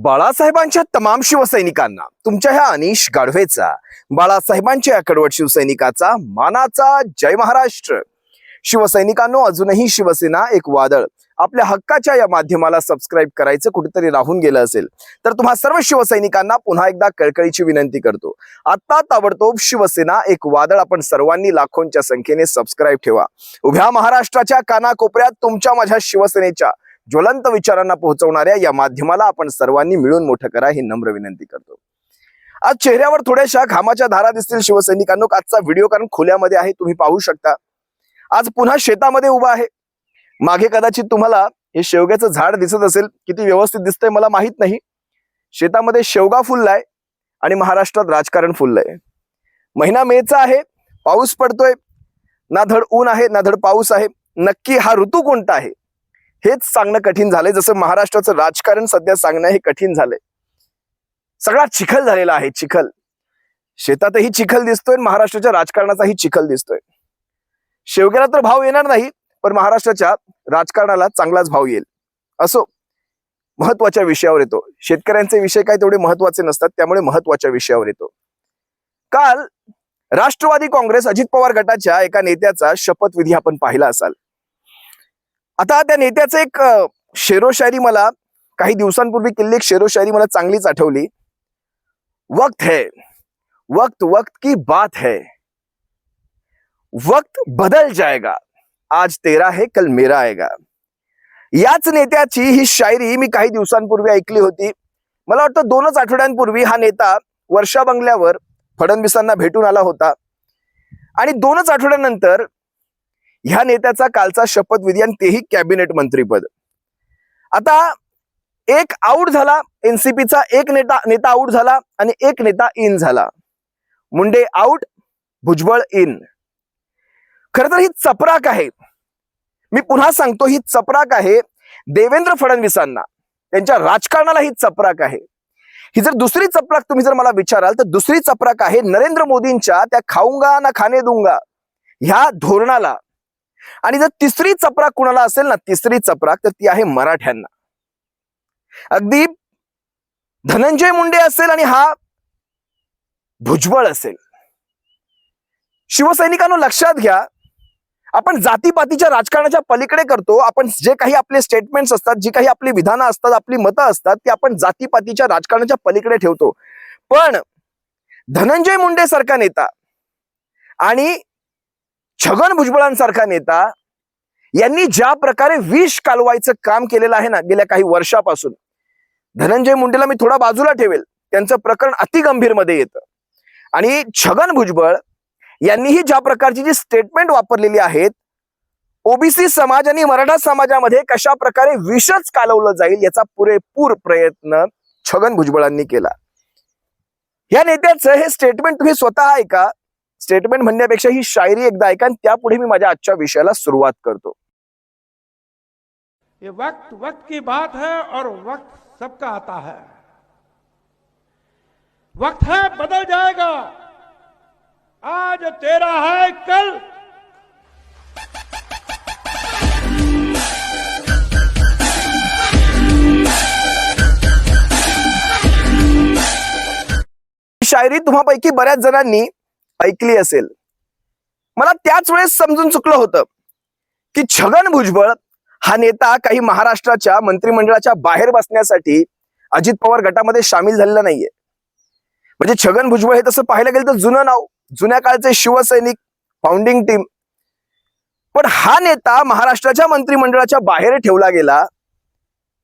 बाळासाहेबांच्या तमाम शिवसैनिकांना तुमच्या ह्या अनिश गाढवेचा बाळासाहेबांच्या या कडवट शिवसैनिकाचा मानाचा जय महाराष्ट्र. शिवसैनिकांनो अजूनही शिवसेना एक वादळ. आपल्या हक्काच्या या माध्यमाला सबस्क्राईब करायचं कुठेतरी राहून गेलं असेल तर तुम्हा सर्व शिवसैनिकांना पुन्हा एकदा कळकळीची विनंती करतो. आता ताबडतोब शिवसेना एक वादळ आपण सर्वांनी लाखोंच्या संख्येने सबस्क्राईब ठेवा. उभ्या महाराष्ट्राच्या कानाकोपऱ्यात तुमच्या माझ्या शिवसेनेच्या ज्वलंत विचारांना पोहोचवणाऱ्या या माध्यमाला आपण सर्वांनी मिळून मोठं करा ही नम्र विनंती करतो. आज चेहऱ्यावर थोड्याशा घामाच्या धारा दिसतील शिवसैनिकांनो आजचा व्हिडिओ कारण खुल्यामध्ये आहे तुम्ही पाहू शकता. आज पुन्हा शेतामध्ये उभा आहे. मागे कदाचित तुम्हाला हे शेवग्याचं झाड दिसत असेल किती व्यवस्थित दिसतंय मला माहीत नाही. शेतामध्ये शेवगा फुललाय आणि महाराष्ट्रात राजकारण फुललंय. महिना मेचा आहे पाऊस पडतोय. ना धड ऊन आहे ना धड पाऊस आहे. नक्की हा ऋतू कोणता आहे? हेच सांगणं कठीण झालंय. जसं महाराष्ट्राचं राजकारण सध्या सांगणं हे कठीण झालंय. सगळा चिखल झालेला आहे चिखल. शेतातही चिखल दिसतोय महाराष्ट्राच्या राजकारणाचाही चिखल दिसतोय. शेवग्याला तर भाव येणार नाही पण महाराष्ट्राच्या राजकारणाला चांगलाच भाव येईल. असो महत्त्वाच्या विषयावर येतो. शेतकऱ्यांचे विषय काय तेवढे महत्त्वाचे नसतात त्यामुळे महत्त्वाच्या विषयावर येतो. काल राष्ट्रवादी काँग्रेस अजित पवार गटाच्या एका नेत्याचा शपथविधी आपण पाहिला असाल. आता त्या नेत्याचं एक शेरोशायरी मला काही दिवसांपूर्वी केलेली एक शेरोशायरी मला चांगलीच आठवली. वक्त है. वक्त वक्त की बात है. वक्त बदल जाएगा. आज तेरा है कल मेरा आएगा. याच नेत्याची ही शायरी मी काही दिवसांपूर्वी ऐकली होती. मला वाटतं दोनच आठवड्यांपूर्वी हा नेता वर्षा बंगल्यावर फडणवीसांना भेटून आला होता. आणि दोनच आठवड्यानंतर ह्या नेत्याचा कालचा शपथविधी आणि तेही कॅबिनेट मंत्रीपद. आता एक आऊट झाला एनसीपीचा एक नेता नेता आऊट झाला आणि एक नेता इन झाला. मुंडे आऊट भुजबळ इन खर तर ही चपराक आहे. मी पुन्हा सांगतो ही चपराक आहे देवेंद्र फडणवीसांना. त्यांच्या राजकारणाला ही चपराक आहे. ही जर दुसरी चपराक तुम्ही जर मला विचाराल तर दुसरी चपराक आहे नरेंद्र मोदींच्या त्या खाऊंगा ना खाणे दुंगा ह्या धोरणाला. आणि जर तिसरी चपराक कुणाला असेल ना तिसरी चपराक तर ती आहे मराठ्यांना. अगदी धनंजय मुंडे असेल आणि हा भुजबळ असेल. शिवसैनिकांनो लक्षात घ्या आपण जातीपातीच्या राजकारणाच्या पलीकडे करतो आपण जे काही आपले स्टेटमेंट्स असतात जी काही आपली विधानं असतात आपली मतं असतात ती आपण जातीपातीच्या राजकारणाच्या पलीकडे ठेवतो. पण धनंजय मुंडे सारखा नेता आणि छगन भुजबळांसारखा नेता यांनी ज्या प्रकारे विष कालवायचं काम केलेलं आहे ना गेल्या काही वर्षापासून धनंजय मुंडेला मी थोडा बाजूला ठेवेल. त्यांचं प्रकरण अतिगंभीरमध्ये येतं. आणि छगन भुजबळ यांनीही ज्या प्रकारची जी स्टेटमेंट वापरलेली आहेत ओबीसी समाज आणि मराठा समाजामध्ये कशा प्रकारे विषच कालवलं जाईल याचा पुरेपूर प्रयत्न छगन भुजबळांनी केला. या नेत्याचं हे स्टेटमेंट तुम्ही स्वतः ऐका. स्टेटमेंट म्हणण्यापेक्षा ही शायरी एकदा ऐका आणि त्यापुढे मी माझ्या आजच्या विषयाला सुरुवात करतो. ये वक्त वक्त की बात है और वक्त सबका आता है। वक्त है बदल जाएगा। आज तेरा है कल। शायरी तुम्हापैकी बऱ्याच जणांनी ऐकली असेल. मला त्याच वेळेस समजून चुकलं होतं की छगन भुजबळ हा नेता काही महाराष्ट्राच्या मंत्रिमंडळाच्या बाहेर बसण्यासाठी अजित पवार गटामध्ये सामील झालेला नाहीये. म्हणजे छगन भुजबळ हे तसं पाहायला गेलं तर जुनं नाव जुन्या काळचे शिवसैनिक फाउंडिंग टीम पण हा नेता महाराष्ट्राच्या मंत्रिमंडळाच्या बाहेर ठेवला गेला.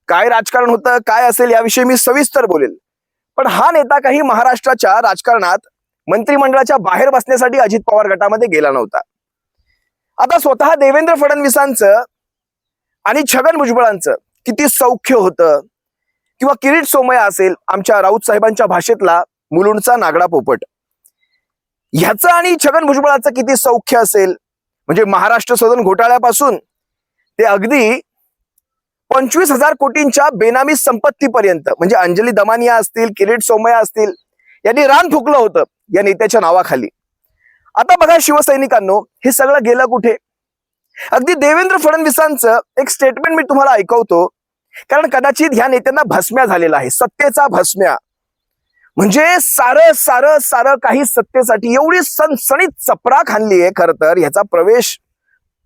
काय राजकारण होतं काय असेल याविषयी मी सविस्तर बोलेल. पण हा नेता काही महाराष्ट्राच्या राजकारणात मंत्रिमंडळाच्या बाहेर बसण्यासाठी अजित पवार गटामध्ये गेला नव्हता. आता स्वतः देवेंद्र फडणवीसांचं आणि छगन भुजबळांचं किती सौख्य होतं किंवा किरीट सोमया असेल आमच्या राऊत साहेबांच्या भाषेतला मुलुंडचा नागडा पोपट. ह्याचं आणि छगन भुजबळाचं किती सौख्य असेल म्हणजे महाराष्ट्र सदन घोटाळ्यापासून ते अगदी पंचवीस हजार कोटींच्या बेनामी संपत्तीपर्यंत म्हणजे अंजली दमानिया असतील किरीट सोमया असतील यांनी रान फुकलं होतं. या नेत्याच्या नावाखाली. आता बघा शिवसैनिकांनो हे सगळं गेलं कुठे? अगदी देवेंद्र फडणवीसांचं एक स्टेटमेंट मी तुम्हाला ऐकवतो. कारण कदाचित ह्या नेत्यांना भस्म्या झालेला आहे. सत्तेचा भस्म्या. म्हणजे सारं सारं सारं काही सत्तेसाठी एवढी सणसणीत चपराक खाल्ली आहे खर तर. ह्याचा प्रवेश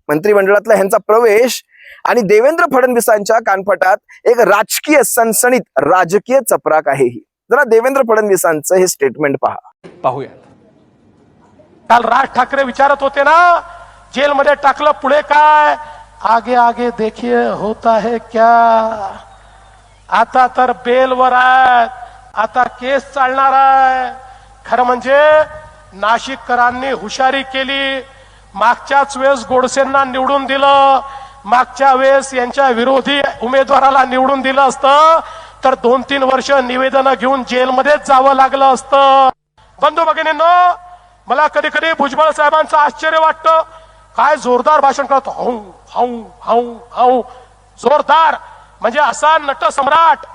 मंत्रिमंडळातला ह्यांचा प्रवेश आणि देवेंद्र फडणवीसांच्या कानफटात एक राजकीय सणसणीत राजकीय चपराक आहे ही. जरा देवेंद्र फडणवीसांचं हे स्टेटमेंट पहा. पाहूयात. काल राज ठाकरे विचारत होते ना जेलमध्ये टाकलं पुढे काय? आगे आगे देखिए होता है क्या? आता तर बेलवर आहेत. आता केस चालणार आहे. खरं म्हणजे नाशिककरांनी हुशारी केली. मागच्याच वेळेस गोडसेंना निवडून दिलं. मागच्या वेळेस यांच्या विरोधी उमेदवाराला निवडून दिलं असतं. तर दोन तीन वर्ष निवेदन घेऊन जेलमध्येच जावं लागलं असतं. बंधू भगिनींनो मला कधी कधी भुजबळ साहेबांचं आश्चर्य वाटतं. काय जोरदार भाषण करत हाऊ हाऊ हाऊ हाऊ जोरदार. म्हणजे असा नट सम्राट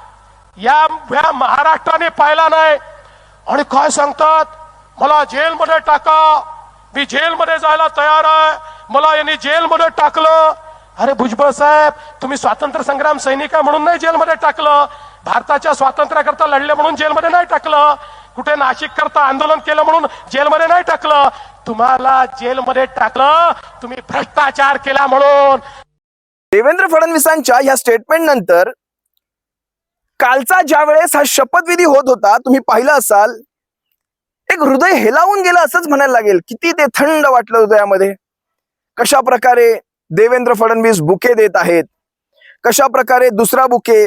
या या महाराष्ट्राने पाहिला नाही. आणि काय सांगतात? मला जेलमध्ये टाका. मी जेलमध्ये जायला तयार आहे. मला यांनी जेलमध्ये टाकलं. अरे भुजबळ साहेब तुम्ही स्वातंत्र्य संग्राम सैनिक आहे म्हणून नाही जेलमध्ये टाकलं. भारताच्या स्वातंत्र्याकरता लढले म्हणून जेलमध्ये नाही टाकलं. कुठे नाशिक करता आंदोलन केलं म्हणून जेलमध्ये नाही टाकलं. तुम्हाला जेलमध्ये टाकलं तुम्ही भ्रष्टाचार केला म्हणून. देवेंद्र फडणवीसांच्या या स्टेटमेंट नंतर कालचा ज्या वेळेस हा शपथविधी होत होता तुम्ही पाहिलं असाल एक हृदय हेलावून गेलं असंच म्हणायला लागेल. किती ते थंड वाटलं हृदयामध्ये. कशा प्रकारे देवेंद्र फडणवीस बुके देत आहेत? कशा प्रकारे दुसरा बुके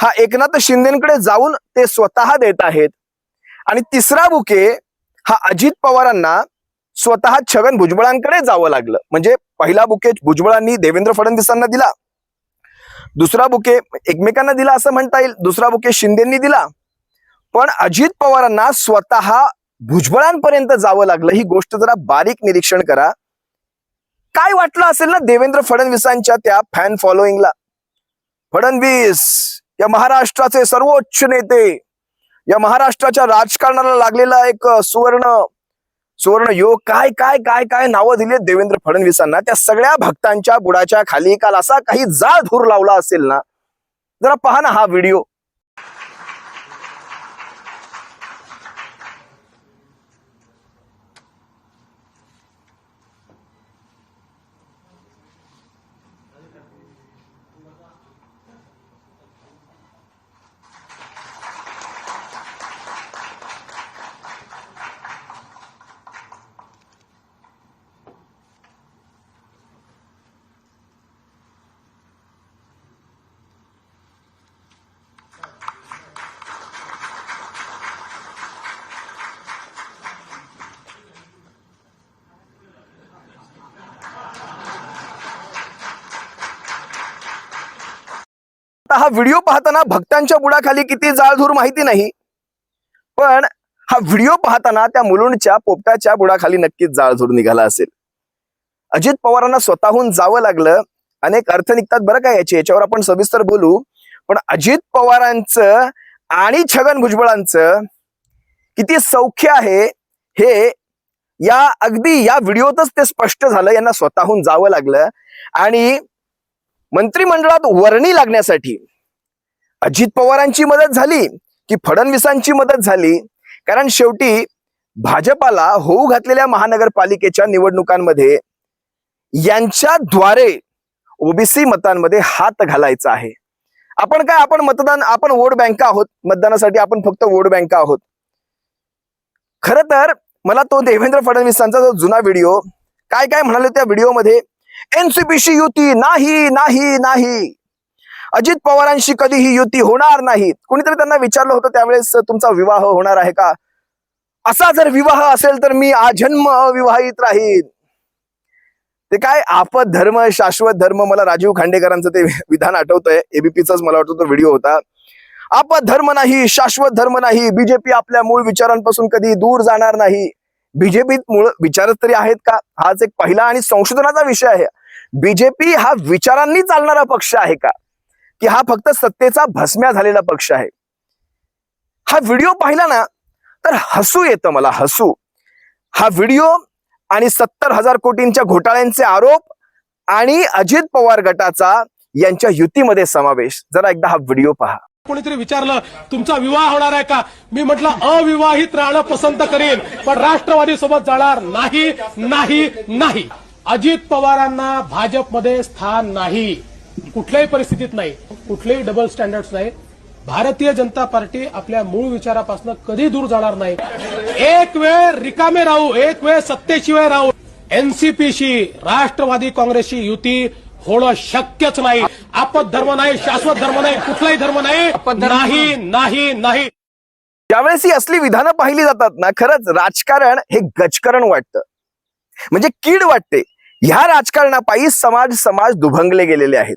हा एकनाथ शिंदेकडे जाऊन ते स्वतः देत आहेत. आणि तिसरा बुके हा अजित पवारांना स्वतः छगन भुजबळांकडे जावं लागलं. म्हणजे पहिला बुके भुजबळांनी देवेंद्र फडणवीसांना दिला. दुसरा बुके एकमेकांना दिला असं म्हणता येईल. दुसरा बुके शिंदेंनी दिला. पण अजित पवारांना स्वतः भुजबळांपर्यंत जावं लागलं. ही गोष्ट जरा बारीक निरीक्षण करा. काय वाटलं असेल ना देवेंद्र फडणवीसांच्या त्या फॅन फॉलोईंगला फडणवीस! या महाराष्ट्राचे सर्वोच्च नेते या महाराष्ट्राच्या राजकारणाला लागलेला एक सुवर्ण सुवर्ण योग. काय काय काय काय नावं दिली देवेंद्र फडणवीसांना? त्या सगळ्या भक्तांच्या बुडाच्या खाली काल असा काही जाळ धूर लावला असेल ना? जरा पहा ना हा व्हिडिओ. आता हा व्हिडिओ पाहताना भक्तांच्या बुडाखाली किती जाळधूर माहिती नाही. पण हा व्हिडिओ पाहताना त्या मुलुंडच्या पोपटाच्या बुडाखाली नक्कीच जाळधूर निघाला असेल. अजित पवारांना स्वतःहून जावं लागलं. अनेक अर्थ निघतात बरं का याचे याच्यावर आपण सविस्तर बोलू. पण अजित पवारांचं आणि छगन भुजबळांचं किती सौख्य आहे हे या अगदी या व्हिडिओतच ते स्पष्ट झालं. यांना स्वतःहून जावं लागलं. आणि मंत्रिमंडळात वर्णी लागण्यासाठी अजित पवारांची मदत झाली की फडणवीसांची मदत झाली? कारण शेवटी भाजपाला होऊ घातलेल्या महानगरपालिकेच्या निवडणुकांमध्ये यांच्याद्वारे ओबीसी मतांमध्ये हात घालायचा आहे. आपण काय आपण मतदान आपण वोट बँका आहोत. मतदानासाठी आपण फक्त वोट बँका आहोत. खर तर मला तो देवेंद्र फडणवीसांचा जो जुना व्हिडिओ काय काय म्हणाले त्या व्हिडिओमध्ये एनसीपीशी युती नाही नाही नाही. अजित पवारांशी कधीही युती होणार नाही. कुणीतरी त्यांना विचारलं होतं त्यावेळेस तुमचा विवाह होणार आहे का? असा जर विवाह असेल तर मी आजन्म अविवाहित राहीन. ते काय आपत धर्म शाश्वत धर्म मला राजीव खांडेकरांचं ते विधान आठवतंय. एबीपीचाच मला वाटतं तो व्हिडिओ होता. आपत धर्म नाही शाश्वत धर्म नाही. बीजेपी आपल्या मूळ विचारांपासून कधी दूर जाणार नाही. बीजेपीत मूळ विचारच तरी आहेत का? हाच एक पहिला आणि संशोधनाचा विषय आहे. बीजेपी हा विचारांनी चालणारा पक्ष आहे का? की हा फक्त सत्तेचा भस्म्या झालेला पक्ष आहे. हा व्हिडिओ पाहिला ना तर हसू येतं मला हसू. हा व्हिडिओ आणि सत्तर हजार कोटींच्या घोटाळ्यांचे आरोप आणि अजित पवार गटाचा यांच्या युतीमध्ये समावेश. जरा एकदा हा व्हिडिओ पहा. कोणीतरी विचारलं तुमचा विवाह होणार आहे का? मी म्हटलं अविवाहित राहणं पसंत करेन पण राष्ट्रवादी सोबत जाणार नाही नाही नाही. अजित पवारांना भाजपमध्ये स्थान नाही. कुठल्याही परिस्थितीत नाही. कुठलेही डबल स्टँडर्ड नाही. भारतीय जनता पार्टी आपल्या मूळ विचारापासून कधी दूर जाणार नाही. एक वेळ रिकामे राहू एक वेळ सत्तेशिवाय राहू. एनसीपीशी राष्ट्रवादी काँग्रेसची युती होणं शक्यच नाही. आपत धर्म नाही शाश्वत धर्म नाही कुठलाही धर्म नाही नाही. नाही नाही. ज्यावेळेस ही असली विधानं पाहिली जातात ना खरंच राजकारण हे गजकरण वाटतं. म्हणजे कीड वाटते. ह्या राजकारणापायी समाज समाज दुभंगले गेलेले आहेत.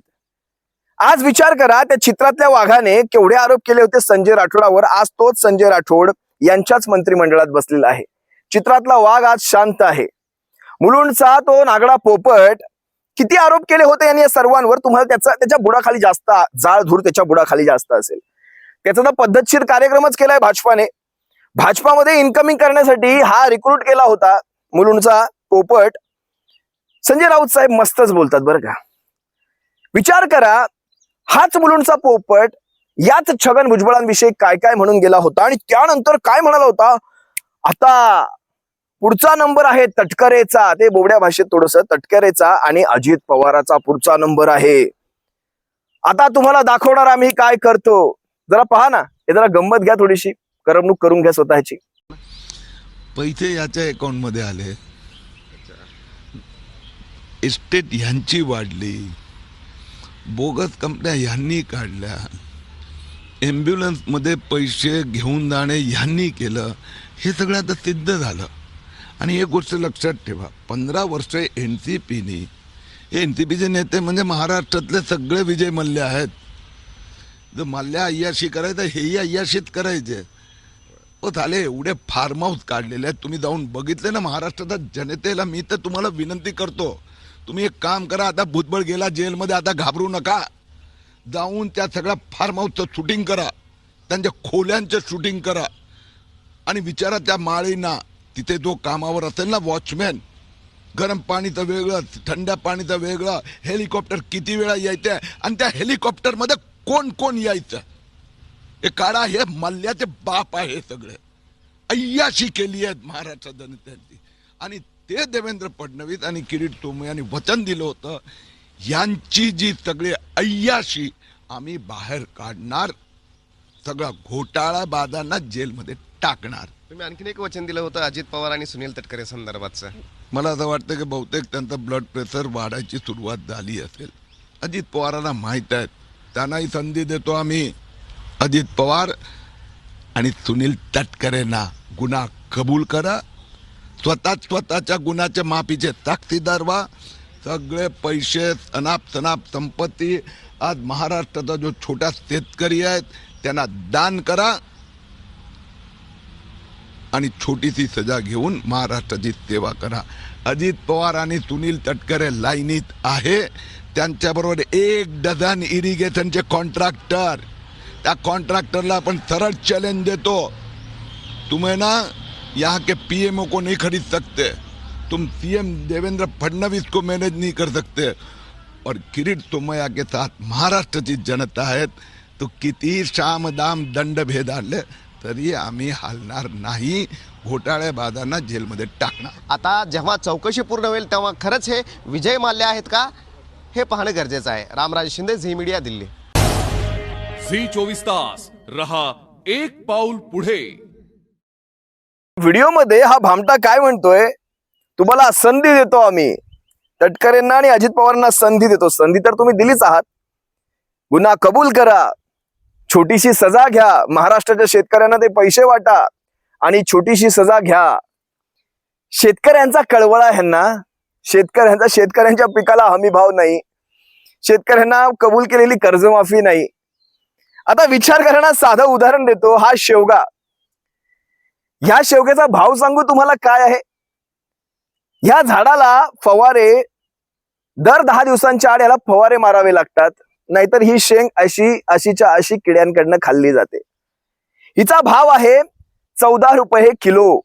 आज विचार करा त्या चित्रातल्या वाघाने केवढे आरोप केले होते संजय राठोडावर? आज तोच संजय राठोड यांच्याच मंत्रिमंडळात बसलेला आहे. चित्रातला वाघ आज शांत आहे. मुलुंडचा तो नागडा पोपट किती आरोप केले होते यांनी या सर्वांवर? तुम्हाला त्याचा त्याच्या बुडाखाली जास्त जाळ धूर त्याच्या बुडाखाली जास्त असेल. त्याचा तर पद्धतशीर कार्यक्रमच केलाय भाजपाने. भाजपामध्ये इन्कमिंग करण्यासाठी हा रिक्रूट केला होता मुलुंडचा पोपट. संजय राऊत साहेब मस्तच बोलतात बरं का. विचार करा हाच मुलुंडचा पोपट याच छगन भुजबळांविषयी काय काय म्हणून गेला होता आणि त्यानंतर काय म्हणाला होता? आता पुढचा नंबर आहे तटकरेचा. ते बोबड्या भाषेत थोडस तटकरेचा आणि अजित पवाराचा पुढचा नंबर आहे. आता तुम्हाला दाखवणार आम्ही काय करतो. जरा पहा ना हे जरा गंमत घ्या थोडीशी. करमणूक करून घ्या स्वतःची. पैसे याच्या अकाउंटमध्ये आले. इस्टेट ह्यांची वाढली. बोगस कंपन्या ह्यांनी काढल्या. ॲम्ब्युलन्समध्ये पैसे घेऊन जाणे ह्यांनी केलं. हे सगळं आता सिद्ध झालं. आणि एक गोष्ट लक्षात ठेवा. पंधरा वर्ष एन सी पीनी हे एन सी पीचे नेते म्हणजे महाराष्ट्रातले सगळे विजय मल्ले आहेत. जर मल्ल्या अय्याशी करायचं हेही अय्याशीत करायचे. हो झाले एवढे फार्म हाऊस काढलेले आहेत. तुम्ही जाऊन बघितले ना महाराष्ट्राच्या जनतेला मी तर तुम्हाला विनंती करतो. तुम्ही एक काम करा आता भुतबळ गेला जेलमध्ये आता घाबरू नका. जाऊन त्या सगळ्या फार्म हाऊसचं शूटिंग करा. त्यांच्या खोल्यांचं शूटिंग करा. आणि विचारा त्या माळींना तिथे जो कामावर असेल ना वॉचमॅन गरम पाणीचं वेगळं थंड्या पाणीचं वेगळं हेलिकॉप्टर किती वेळा यायचं आणि त्या हेलिकॉप्टरमध्ये कोण कोण यायचं? हे काढा हे मल्ल्याचे बाप आहे सगळे. अय्याशी केली आहेत महाराष्ट्र जनतेची आणि ते देवेंद्र फडणवीस आणि किरीट तोमरे यांनी वचन दिलं होतं. यांची जी सगळी अय्याशी आम्ही बाहेर काढणार सगळा घोटाळा बाजांना जेलमध्ये टाकणार. तुम्ही आणखीन एक वचन दिलं होतं अजित पवार आणि सुनील तटकरे संदर्भातचं. मला असं वाटतं की बहुतेक त्यांचं ब्लड प्रेशर वाढायची सुरुवात झाली असेल. अजित पवारांना माहीत आहे. त्यांनाही संधी देतो आम्ही. अजित पवार आणि सुनील तटकरेंना गुन्हा कबूल करा. स्वतः स्वतःच्या गुणाच्या माफीचे ताकदीदार व्हा सगळे पैसे अनाप तनाप संपत्ती आज महाराष्ट्राचा जो छोटा शेतकरी आहेत त्यांना दान करा. आणि छोटीशी सजा घेऊन महाराष्ट्राची सेवा करा. अजित पवार आणि सुनील तटकरे लाईनीत आहे. त्यांच्याबरोबर एक डझन इरिगेशनचे कॉन्ट्रॅक्टर त्या कॉन्ट्रॅक्टरला आपण सरळ चॅलेंज देतो. तुम्ही ना यहाँ के पीएमओ को नहीं खरीद सकते। तुम सीएम देवेंद्र फडणवीस को मैनेज नहीं कर सकते। और किरीट सोमय्या के साथ महाराष्ट्राची जनता आहेत तो किती शाम दाम दंड भेद आणले तरी आम्ही हालणार नाही घोटाळेबाजांना जेलमध्ये टाकणार. आता जेव्हा चौकशी पूर्ण होईल तेव्हा खरंच हे विजय माल्य आहेत का? हे पाहणं गरजेचं आहे. Ramraj Shinde Zee media Delhi. Zee चोवीस तास रहा एक पाऊल पुढे. व्हिडिओमध्ये हा भामटा काय म्हणतोय? तुम्हाला संधी देतो आम्ही. तटकरेंना आणि अजित पवारांना संधी देतो. संधी तर तुम्ही दिलीच आहात. गुन्हा कबूल करा. छोटीशी सजा घ्या. महाराष्ट्राच्या शेतकऱ्यांना ते पैसे वाटा आणि छोटीशी सजा घ्या. शेतकऱ्यांचा कळवळा ह्यांना शेतकऱ्यांचा शेतकऱ्यांच्या पिकाला हमी भाव नाही. शेतकऱ्यांना कबूल केलेली कर्जमाफी नाही. आता विचार करा साधं उदाहरण देतो. हा शेवगा. ह्या शेवग्याचा भाव सांगू तुम्हाला काय आहे? ह्या झाडाला फवारे दर दहा दिवसांच्या आड याला फवारे मारावे लागतात. नाहीतर ही शेंग अशी अशीच्या अशी किड्यांकडनं खाल्ली जाते. हिचा भाव आहे चौदा रुपये किलो.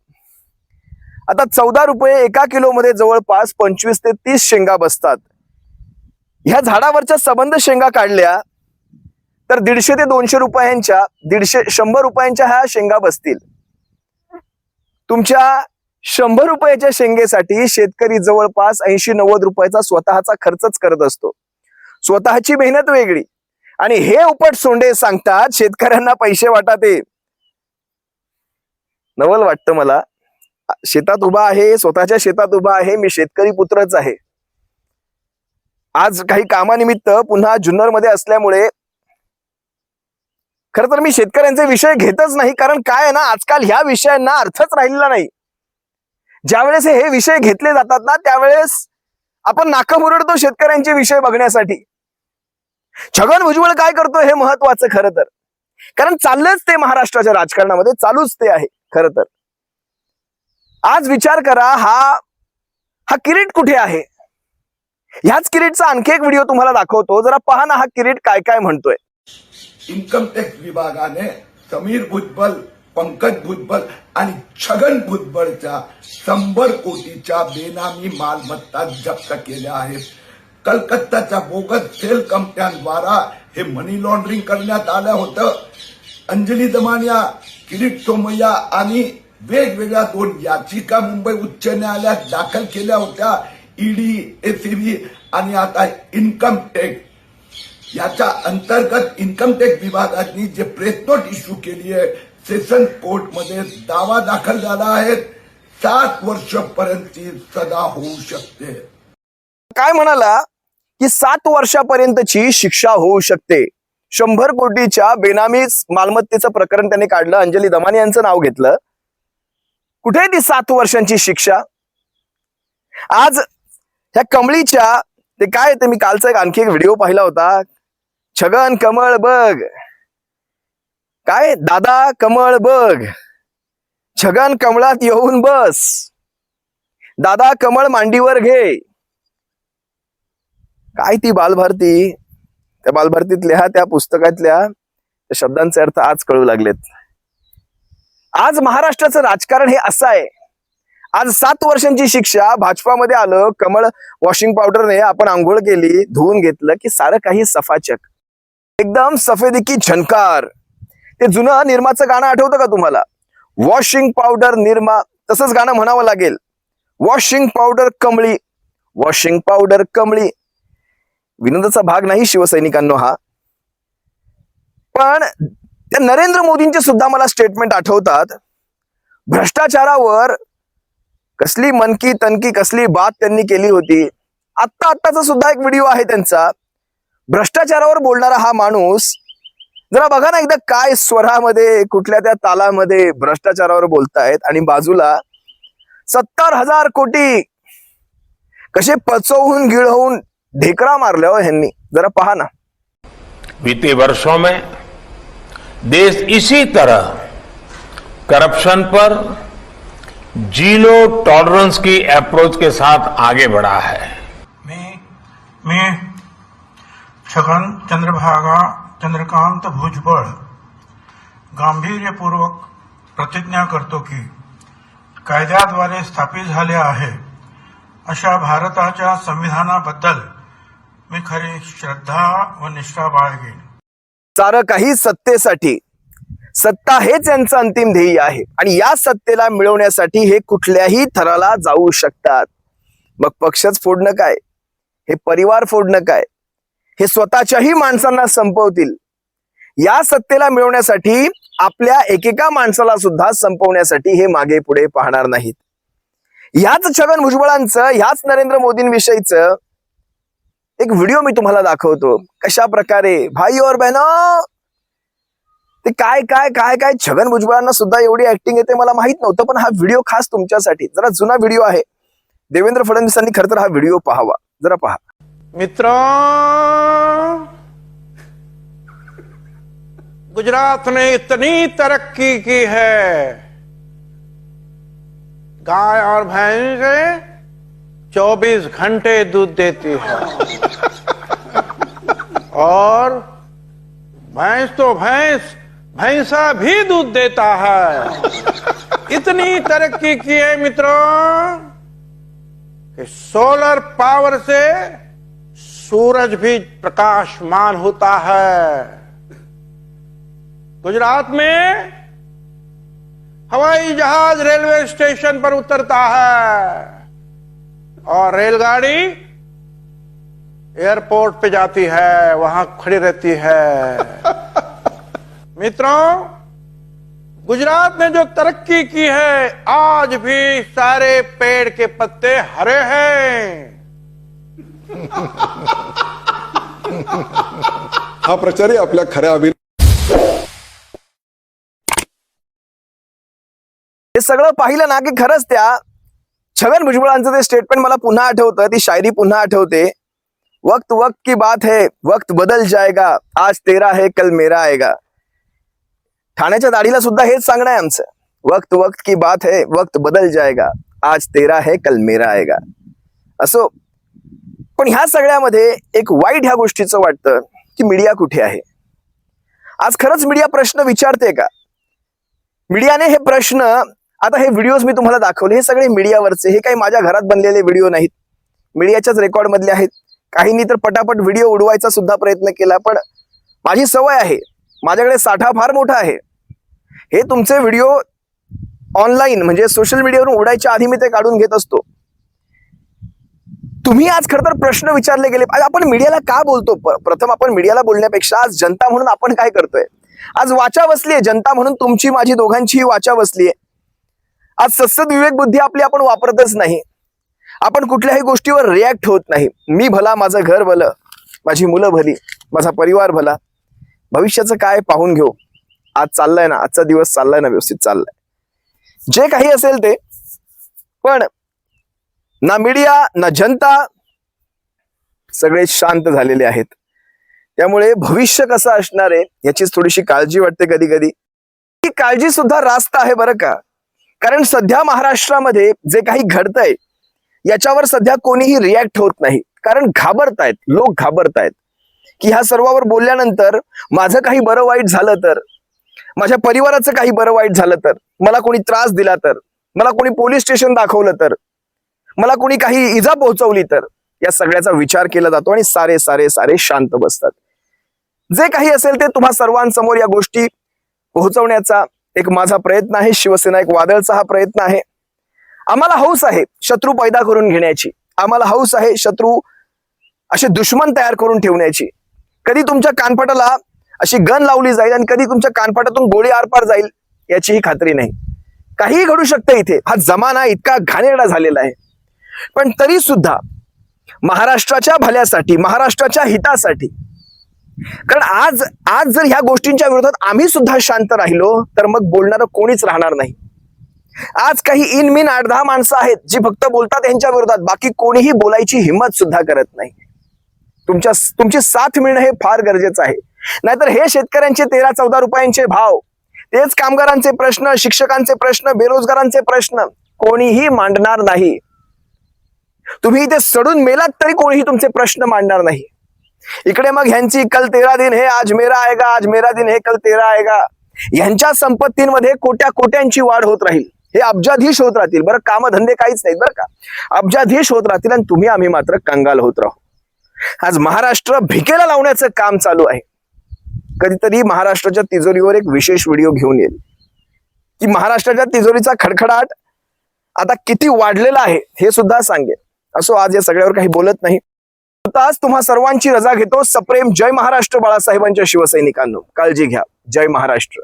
आता चौदा रुपये एका किलोमध्ये जवळपास पंचवीस ते तीस शेंगा बसतात. ह्या झाडावरच्या सबंध शेंगा काढल्या तर दीडशे ते दोनशे रुपयांच्या दीडशे शंभर रुपयांच्या ह्या शेंगा बसतील. तुमच्या शंभर रुपयाच्या शेंगेसाठी शेतकरी जवळपास ऐंशी नव्वद रुपयाचा स्वतःचा खर्चच करत असतो. स्वतःची मेहनत वेगळी. आणि हे उपट सोंडे सांगतात शेतकऱ्यांना पैसे वाटाते नवल वाटतं मला. शेतात उभा आहे स्वतःच्या शेतात उभा आहे मी शेतकरी पुत्रच आहे. आज काही कामानिमित्त पुन्हा जुन्नरमध्ये असल्यामुळे खर तर मी शेतकऱ्यांचे विषय घेतच नाही कारण काय आहे ना आजकाल ह्या विषयांना अर्थच राहिलेला नाही. ज्यावेळेस हे विषय घेतले जातात ना त्यावेळेस आपण नाका मुरडतो शेतकऱ्यांचे विषय बघण्यासाठी. छगन भुजबळ काय करतो हे महत्वाचं खरं तर. कारण चाललंच ते महाराष्ट्राच्या राजकारणामध्ये चालूच ते आहे खरं तर. आज विचार करा हा हा किरीट कुठे आहे? ह्याच किरीटचा आणखी एक व्हिडिओ तुम्हाला दाखवतो जरा पहा ना हा किरीट काय काय म्हणतोय. इन्कम टॅक्स विभागाने समीर भुजबल पंकज भुजबल आणि छगन भुजबळच्या शंभर कोटीच्या बेनामी मालमत्ता जप्त केल्या आहेत. कलकत्ताच्या बोगस सेल कंपन्यांद्वारा हे मनी लॉन्ड्रिंग करण्यात आलं होतं. अंजली दमानिया किरीट सोमय्या आणि वेगवेगळ्या दोन याचिका मुंबई उच्च न्यायालयात दाखल केल्या होत्या. ईडी एसीबी आणि आता इन्कम टॅक्स याच्या अंतर्गत इन्कम टॅक्स विभागाने जे प्रेस नोट इश्यू केली आहे सेशन कोर्टमध्ये दावा दाखल झाला आहे. सात वर्षपर्यंतची सजा होऊ शकते. काय म्हणाला? की सात वर्षापर्यंतची शिक्षा होऊ शकते. शंभर कोटीच्या बेनामी मालमत्तेचं प्रकरण त्यांनी काढलं. अंजली दमानी यांचं नाव घेतलं. कुठे आहे ती सात वर्षांची शिक्षा? आज ह्या कमळीच्या ते काय ते मी कालचा एक आणखी एक व्हिडिओ पाहिला होता. छगन कमळ बघ. काय? दादा कमळ बघ. छगन कमळात येऊन बस. दादा कमळ मांडीवर घे. काय ती बालभारती? त्या बालभारतीतल्या त्या पुस्तकातल्या त्या शब्दांचे अर्थ आज कळू लागलेत. आज महाराष्ट्राचं राजकारण हे असं आहे. आज सात वर्षांची शिक्षा भाजपामध्ये आलं कमळ वॉशिंग पावडरने आपण आंघोळ केली धुवून घेतलं की सारं काही सफाचक. एकदम सफेदी की झनकार ते जुनं निर्माचं गाणं आठवतं का तुम्हाला? वॉशिंग पावडर निर्मा तसंच गाणं म्हणावं लागेल. वॉशिंग पावडर कमळी वॉशिंग पावडर कमळी. विनोदाचा भाग नाही शिवसैनिकांनो हा. पण त्या नरेंद्र मोदींचे सुद्धा मला स्टेटमेंट आठवतात. भ्रष्टाचारावर कसली मनकी तनकी कसली बात त्यांनी केली होती. आत्ता आत्ताचा सुद्धा एक व्हिडिओ आहे त्यांचा. भ्रष्टाचारावर बोलणारा हा माणूस जरा बघा ना एकदा काय स्वरामध्ये कुठल्या त्या तालामध्ये भ्रष्टाचारावर बोलतायत. आणि बाजूला सत्तर हजार कोटी कसे पचवून गिळवून ढेकरा मारल्या हो ह्यांनी. जरा पहा ना. बीते वर्षों में देश इसी तरह करप्शन पर जीरो टॉलरेंस की अप्रोच के साथ आगे बढ़ा है। मी मी छगन चंद्रभागा चंद्रकांत भुजबळ. गांभीर्यपूर्वक प्रतिज्ञा करतो की कायद्याद्वारे स्थापित झाले आहे. अशा भारताच्या संविधानाबद्दल मी खरी श्रद्धा व निष्ठा बाळगेन. सारं काही सत्तेसाठी सत्ता हेच यांचं अंतिम ध्येय आहे आणि या सत्तेला मिळवण्यासाठी हे कुठल्याही थराला जाऊ शकतात. मग पक्षच फोडणं काय? हे परिवार फोडणं काय? हे स्वतःच्याही माणसांना संपवतील. या सत्तेला मिळवण्यासाठी आपल्या एकेका माणसाला सुद्धा संपवण्यासाठी हे मागे पुढे पाहणार नाहीत. ह्याच छगन भुजबळांचं ह्याच नरेंद्र मोदींविषयीचं एक व्हिडिओ मी तुम्हाला दाखवतो. कशा प्रकारे? भाई और बहनो! ते काय काय काय काय? छगन भुजबळांना सुद्धा एवढी ऍक्टिंग येते मला माहीत नव्हतं पण हा व्हिडिओ खास तुमच्यासाठी. जरा जुना व्हिडिओ आहे. देवेंद्र फडणवीसांनी खरं तर हा व्हिडिओ पाहावा. जरा पहा. मित्रों। गुजरात ने इतनी तरक्की की है। गाय और भैंस 24 घंटे दूध देती है। और भैंस तो भैंस, भैंसा भी दूध देता है। इतनी तरक्की की है मित्रों कि सोलर पावर से सूरज भी प्रकाशमान होता है। गुजरात में हवाई जहाज़ रेलवे स्टेशन पर उतरता है और रेलगाड़ी एयरपोर्ट पे जाती है वहाँ खड़ी रहती है। मित्रों गुजरात ने जो तरक्की की है आज भी सारे पेड़ के पत्ते हरे हैं। हा प्रचारही आपल्या खऱ्या अभिनय हे सगळं पाहिलं ना की खरंच त्या छगन भुजबळांचं ते स्टेटमेंट मला पुन्हा आठवतं ती शायरी पुन्हा आठवते. वक्त वक्त की बात है वक्त बदल जाएगा आज तेरा है कल मेरा आएगा. ठाण्याच्या दाढीला सुद्धा हेच सांगणं आहे आमचं. वक्त वक्त की बात है वक्त बदल जाएगा आज तेरा है कल मेरा आएगा. असो पण ह्या सगळ्यामध्ये एक वाईट ह्या गोष्टीचं वाटतं की मीडिया कुठे आहे? आज खरंच मीडिया प्रश्न विचारते का? मीडियाने हे प्रश्न आता हे व्हिडिओज मी तुम्हाला दाखवले हे सगळे मीडियावरचे हे काही माझ्या घरात बनलेले व्हिडिओ नाहीत. मीडियाच्याच रेकॉर्ड मधले आहेत. काहींनी तर पटापट व्हिडिओ उडवायचा सुद्धा प्रयत्न केला पण माझी सवय आहे. माझ्याकडे साठा फार मोठा आहे. हे तुमचे व्हिडिओ ऑनलाईन म्हणजे सोशल मीडियावरून उडायच्या आधी मी ते काढून घेत असतो. तुम्ही आज खरं तर प्रश्न विचारले गेले. आज आपण मीडियाला का बोलतो? प्रथम आपण मीडियाला बोलण्यापेक्षा आज जनता म्हणून आपण काय करतोय? आज वाचा बसलीये जनता म्हणून तुमची माझी दोघांचीही वाचा बसलीये आज सत्सद विवेक बुद्धी आपली आपण वापरतच नाही. आपण कुठल्याही गोष्टीवर रिॲक्ट होत नाही. मी भला माझं घर भलं माझी मुलं भली माझा परिवार भला. भविष्याचं काय पाहून घेऊ? आज चाललंय ना आजचा दिवस चाललाय ना व्यवस्थित चाललाय. जे काही असेल ते. पण ना मीडिया ना जनता सगळे शांत झालेले आहेत. त्यामुळे भविष्य कसं असणार आहे याचीच थोडीशी काळजी वाटते कधी कधी ही काळजी सुद्धा रास्त आहे बरं का? कारण सध्या महाराष्ट्रामध्ये जे काही घडतंय याच्यावर सध्या कोणीही रिॲक्ट होत नाही. कारण घाबरतायत लोक घाबरतायत. की ह्या सर्वावर बोलल्यानंतर माझं काही बरं वाईट झालं तर माझ्या परिवाराचं काही बरं वाईट झालं तर मला कोणी त्रास दिला तर मला कोणी पोलीस स्टेशन दाखवलं तर मला कोणी काही इजा पोहोचवली तर? या सगळ्याचा विचार केला जातो आणि सारे सारे सारे शांत बसतात. जे काही असेल ते तुम्हा सर्वांसमोर या गोष्टी पोहोचवण्याचा एक माझा प्रयत्न आहे. शिवसेना एक वादळचा हा प्रयत्न आहे. आम्हाला हौस आहे शत्रू पैदा करून घेण्याची. आम्हाला हौस आहे शत्रू असे दुश्मन तयार करून ठेवण्याची. कधी तुमच्या कानपटाला अशी गन लावली जाईल आणि कधी तुमच्या कानपटातून गोळी आरपार जाईल याचीही खात्री नाही. काहीही घडू शकतं इथे. हा जमाना इतका घाणेरडा झालेला आहे. पण तरी सुद्धा महाराष्ट्राच्या भल्यासाठी महाराष्ट्राच्या हितासाठी कारण आज आज जर ह्या गोष्टींच्या विरोधात आम्ही सुद्धा शांत राहिलो तर मग बोलणारं कोणीच राहणार नाही. आज काही इन मिन आठ दहा माणसं आहेत जी फक्त बोलतात यांच्या विरोधात बाकी कोणीही बोलायची हिंमत सुद्धा करत नाही. तुमच्या तुमची साथ मिळणं हे फार गरजेचं आहे. नाहीतर हे शेतकऱ्यांचे तेरा चौदा रुपयांचे भाव तेच कामगारांचे प्रश्न शिक्षकांचे प्रश्न बेरोजगारांचे प्रश्न कोणीही मांडणार नाही. तुम्ही इथे सडून मेलात तरी कोणीही तुमचे प्रश्न मांडणार नाही. इकडे मग ह्यांची कल तेरा दिन हे आज मेरा आएगा आज मेरा दिन हे कल तेरा आएगा. ह्यांच्या संपत्तींमध्ये कोट्या कोट्यांची वाढ होत राहील. हे अब्जाधीश होत राहतील. बरं कामधंदे काहीच नाहीत बरं का? अब्जाधीश होत राहतील आणि तुम्ही आम्ही मात्र कंगाल होत राहू. आज महाराष्ट्र भिकेला लावण्याचं काम चालू आहे. कधीतरी महाराष्ट्राच्या तिजोरीवर एक विशेष व्हिडिओ घेऊन येईल. की महाराष्ट्राच्या तिजोरीचा खडखडाट आता किती वाढलेला आहे हे सुद्धा सांगेल. असो आज या सगळ्यावर काही बोलत नाही. आज तुम्हा सर्वांची रजा घेतो सप्रेम जय महाराष्ट्र बाळासाहेबांच्या शिवसैनिकांनो. काळजी घ्या. जय महाराष्ट्र.